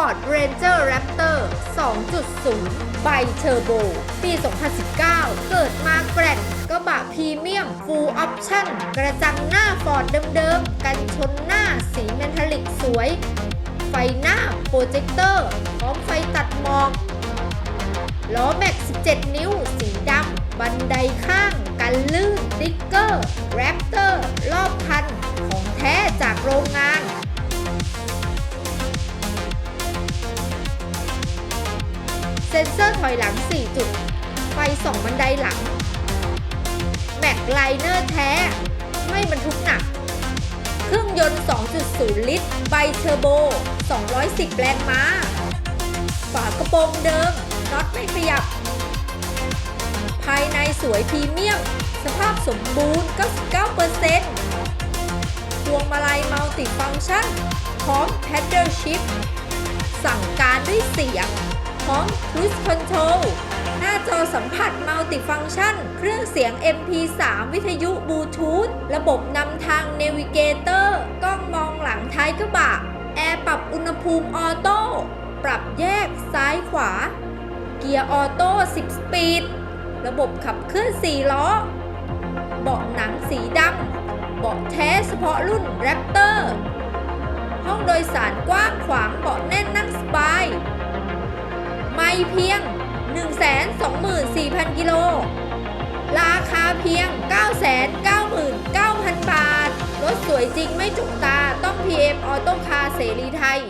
Ford Ranger Raptor 2.0ใบเทอร์โบปี 2019 เกิดมาแกร่งกระบะพรีเมียม Full Option กระจังหน้า Ford เดิมๆ กันชนหน้าสีเมทัลลิกสวย ไฟหน้าโปรเจคเตอร์ พร้อมไฟตัดหมอกล้อแม็ก 17 นิ้ว สีดำ บันไดข้าง กันลื่นติ๊กเกอร์ แรปเตอร์ รอบคัน ของแท้ เซ็นเซอร์ถอยหลัง 4 จุด ไฟส่องบันไดหลัง แม็กไลเนอร์แท้ ไม่บรรทุกหนัก เครื่องยนต์ 2.0 ลิตร ไบเทอร์โบ 210 แรงม้า ฝากระโปรงเดิม น็อตไม่ขยับ ภายในสวยพรีเมียม สภาพสมบูรณ์ 99%พวงมาลัยมัลติฟังก์ชัน พร้อม Paddle Shift สั่งการด้วยเสียง พร้อม Cruise Control หน้าจอสัมผัสมัลติฟังก์ชัน เครื่องเสียง MP3 วิทยุบลูทูธระบบนำทาง Navigator กล้องมองหลังท้ายกระบะ แอร์ปรับอุณหภูมิออโต้ ปรับแยกซ้ายขวา เกียร์ออโต้ 10 สปีด ระบบขับเคลื่อน 4 ล้อ เบาะหนังสีดำ เบาะแท้เฉพาะรุ่น Raptor ห้องโดยสารกว้างขวางเบาะแน่นนั่งสบาย เพียง 124,000 กิโล ราคาเพียง 999,000 บาท รถสวยจริงไม่จุกตาต้อง PM ออโต้คาร์เสรีไทย